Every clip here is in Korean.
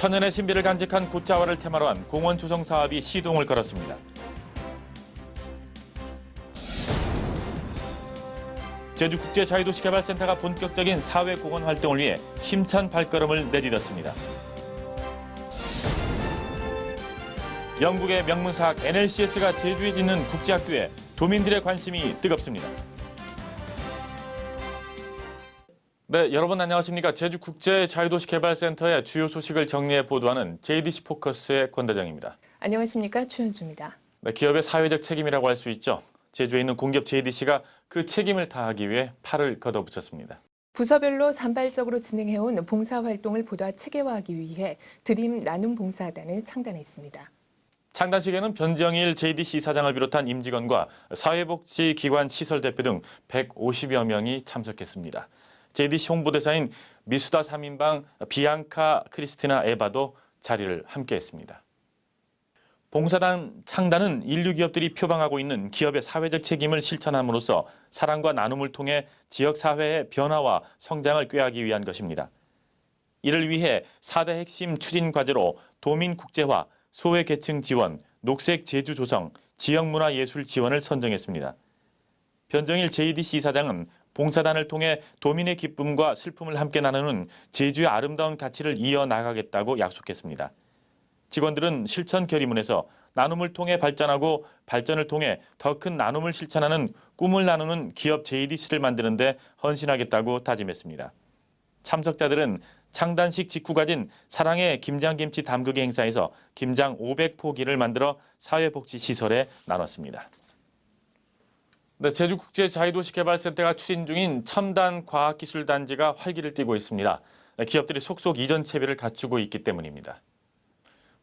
천연의 신비를 간직한 굿자와를 테마로 한 공원 조성 사업이 시동을 걸었습니다. 제주국제자유도시개발센터가 본격적인 사회공헌 활동을 위해 힘찬 발걸음을 내디뎠습니다. 영국의 명문사학 NLCS가 제주에 짓는 국제학교에 도민들의 관심이 뜨겁습니다. 네, 여러분 안녕하십니까? 제주국제자유도시개발센터의 주요 소식을 정리해 보도하는 JDC 포커스의 권 대장입니다. 안녕하십니까 추현주입니다. 네, 기업의 사회적 책임이라고 할 수 있죠. 제주에 있는 공기업 JDC가 그 책임을 다하기 위해 팔을 걷어붙였습니다. 부서별로 산발적으로 진행해온 봉사활동을 보다 체계화하기 위해 드림 나눔 봉사단을 창단했습니다. 창단식에는 변정일 JDC 사장을 비롯한 임직원과 사회복지기관 시설 대표 등 150여 명이 참석했습니다. JDC 홍보대사인 미수다 3인방 비앙카 크리스티나 에바도 자리를 함께했습니다. 봉사단 창단은 인류 기업들이 표방하고 있는 기업의 사회적 책임을 실천함으로써 사랑과 나눔을 통해 지역 사회의 변화와 성장을 꾀하기 위한 것입니다. 이를 위해 4대 핵심 추진 과제로 도민 국제화, 소외 계층 지원, 녹색 제주 조성, 지역문화 예술 지원을 선정했습니다. 변정일 JDC 사장은 봉사단을 통해 도민의 기쁨과 슬픔을 함께 나누는 제주의 아름다운 가치를 이어나가겠다고 약속했습니다. 직원들은 실천 결의문에서 나눔을 통해 발전하고 발전을 통해 더 큰 나눔을 실천하는 꿈을 나누는 기업 JDC를 만드는 데 헌신하겠다고 다짐했습니다. 참석자들은 창단식 직후 가진 사랑의 김장김치 담그기 행사에서 김장 500포기를 만들어 사회복지시설에 나눴습니다. 네, 제주국제자유도시개발센터가 추진 중인 첨단 과학기술 단지가 활기를 띠고 있습니다. 네, 기업들이 속속 이전 채비를 갖추고 있기 때문입니다.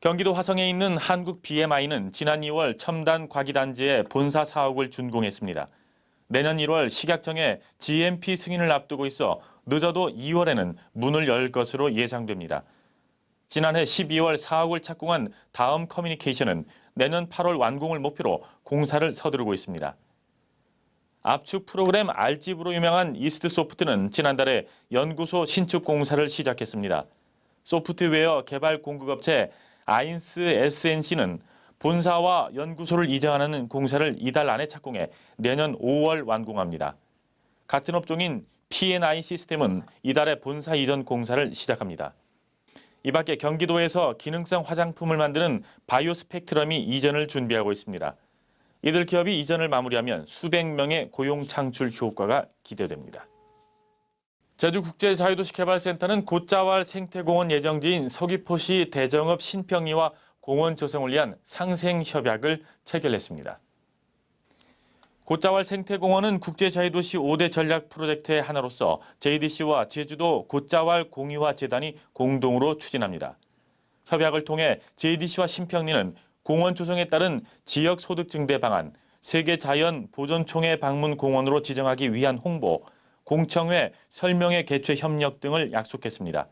경기도 화성에 있는 한국 BMI는 지난 2월 첨단 과기단지에 본사 사옥을 준공했습니다. 내년 1월 식약청의 GMP 승인을 앞두고 있어 늦어도 2월에는 문을 열 것으로 예상됩니다. 지난해 12월 사옥을 착공한 다음 커뮤니케이션은 내년 8월 완공을 목표로 공사를 서두르고 있습니다. 압축 프로그램 알집으로 유명한 이스트 소프트는 지난달에 연구소 신축 공사를 시작했습니다. 소프트웨어 개발 공급업체 아인스 SNC는 본사와 연구소를 이전하는 공사를 이달 안에 착공해 내년 5월 완공합니다. 같은 업종인 P&I 시스템은 이달에 본사 이전 공사를 시작합니다. 이 밖에 경기도에서 기능성 화장품을 만드는 바이오 스펙트럼이 이전을 준비하고 있습니다. 이들 기업이 이전을 마무리하면 수백 명의 고용 창출 효과가 기대됩니다. 제주국제자유도시개발센터는 곧자왈 생태공원 예정지인 서귀포시 대정읍 신평리와 공원 조성을 위한 상생협약을 체결했습니다. 곧자왈 생태공원은 국제자유도시 5대 전략 프로젝트의 하나로서 JDC와 제주도 곧자왈 공유화 재단이 공동으로 추진합니다. 협약을 통해 JDC와 신평리는 공원 조성에 따른 지역 소득 증대 방안, 세계 자연 보존총회 방문 공원으로 지정하기 위한 홍보, 공청회 설명회 개최 협력 등을 약속했습니다.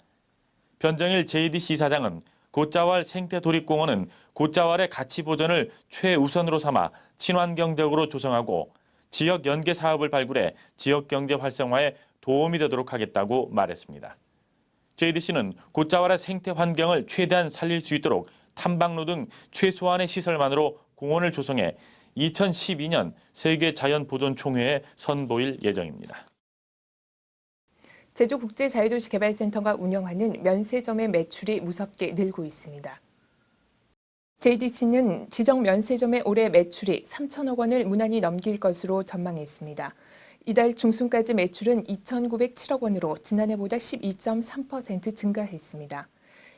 변정일 JDC 사장은 곧자왈 생태도립공원은 곧자왈의 가치 보존을 최우선으로 삼아 친환경적으로 조성하고 지역 연계 사업을 발굴해 지역 경제 활성화에 도움이 되도록 하겠다고 말했습니다. JDC는 곧자왈의 생태 환경을 최대한 살릴 수 있도록 탐방로 등 최소한의 시설만으로 공원을 조성해 2012년 세계 자연 보존 총회에 선보일 예정입니다. 제주국제자유도시개발센터가 운영하는 면세점의 매출이 무섭게 늘고 있습니다. JDC는 지정 면세점의 올해 매출이 3천억 원을 무난히 넘길 것으로 전망했습니다. 이달 중순까지 매출은 2,907억 원으로 지난해보다 12.3% 증가했습니다.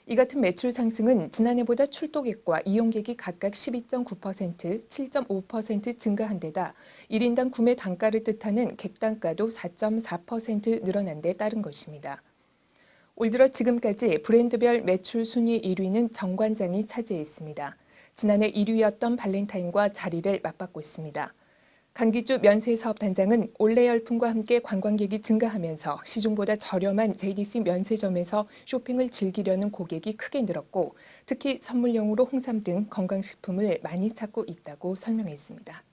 이 같은 매출 상승은 지난해보다 출도객과 이용객이 각각 12.9%, 7.5% 증가한 데다 1인당 구매 단가를 뜻하는 객단가도 4.4% 늘어난 데 따른 것입니다. 올 들어 지금까지 브랜드별 매출 순위 1위는 정관장이 차지했습니다. 지난해 1위였던 발렌타인과 자리를 맞받고 있습니다. 강기주 면세사업단장은 올해 열풍과 함께 관광객이 증가하면서 시중보다 저렴한 JDC 면세점에서 쇼핑을 즐기려는 고객이 크게 늘었고 특히 선물용으로 홍삼 등 건강식품을 많이 찾고 있다고 설명했습니다.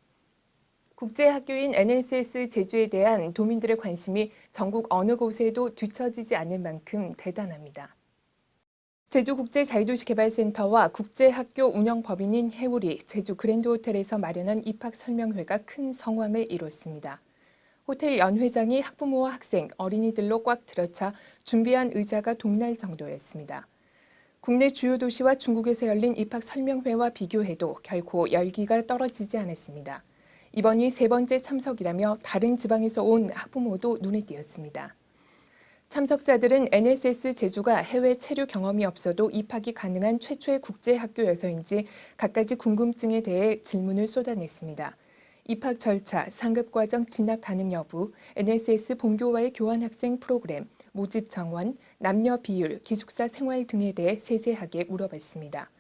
국제학교인 NSS 제주에 대한 도민들의 관심이 전국 어느 곳에도 뒤처지지 않을 만큼 대단합니다. 제주국제자유도시개발센터와 국제학교 운영법인인 해울이 제주 그랜드호텔에서 마련한 입학 설명회가 큰 성황을 이뤘습니다. 호텔 연회장이 학부모와 학생, 어린이들로 꽉 들어차 준비한 의자가 동날 정도였습니다. 국내 주요 도시와 중국에서 열린 입학 설명회와 비교해도 결코 열기가 떨어지지 않았습니다. 이번이 세 번째 참석이라며 다른 지방에서 온 학부모도 눈에 띄었습니다. 참석자들은 NSS 제주가 해외 체류 경험이 없어도 입학이 가능한 최초의 국제학교여서인지 갖가지 궁금증에 대해 질문을 쏟아냈습니다. 입학 절차, 상급 과정 진학 가능 여부, NSS 본교와의 교환 학생 프로그램, 모집 정원, 남녀 비율, 기숙사 생활 등에 대해 세세하게 물어봤습니다.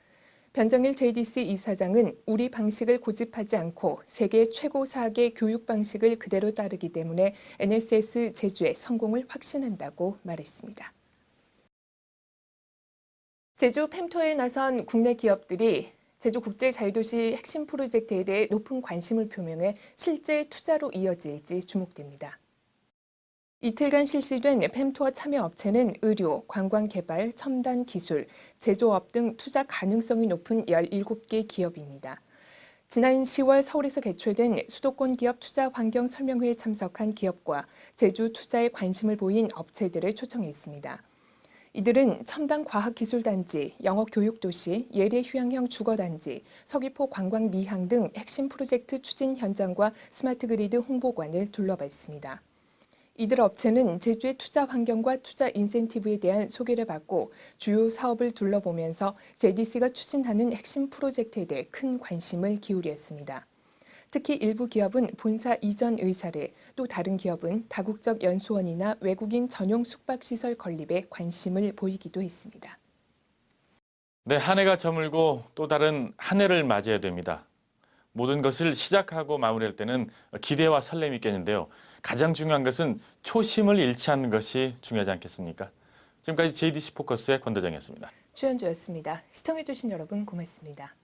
변정일 JDC 이사장은 우리 방식을 고집하지 않고 세계 최고 사학의 교육 방식을 그대로 따르기 때문에 NSS 제주의 성공을 확신한다고 말했습니다. 제주 팸토에 나선 국내 기업들이 제주 국제 자유도시 핵심 프로젝트에 대해 높은 관심을 표명해 실제 투자로 이어질지 주목됩니다. 이틀간 실시된 팸투어 참여 업체는 의료, 관광개발, 첨단 기술, 제조업 등 투자 가능성이 높은 17개 기업입니다. 지난 10월 서울에서 개최된 수도권 기업 투자 환경 설명회에 참석한 기업과 제주 투자에 관심을 보인 업체들을 초청했습니다. 이들은 첨단 과학기술단지, 영어교육도시, 예례휴양형 주거단지, 서귀포 관광미항 등 핵심 프로젝트 추진 현장과 스마트 그리드 홍보관을 둘러봤습니다. 이들 업체는 제주의 투자 환경과 투자 인센티브에 대한 소개를 받고 주요 사업을 둘러보면서 JDC가 추진하는 핵심 프로젝트에 대해 큰 관심을 기울였습니다. 특히 일부 기업은 본사 이전 의사를, 또 다른 기업은 다국적 연수원이나 외국인 전용 숙박시설 건립에 관심을 보이기도 했습니다. 네, 한 해가 저물고 또 다른 한 해를 맞이해야 됩니다. 모든 것을 시작하고 마무리할 때는 기대와 설렘이 있겠는데요. 가장 중요한 것은 초심을 잃지 않는 것이 중요하지 않겠습니까? 지금까지 JDC 포커스의 권대정이었습니다. 주연주였습니다. 시청해주신 여러분 고맙습니다.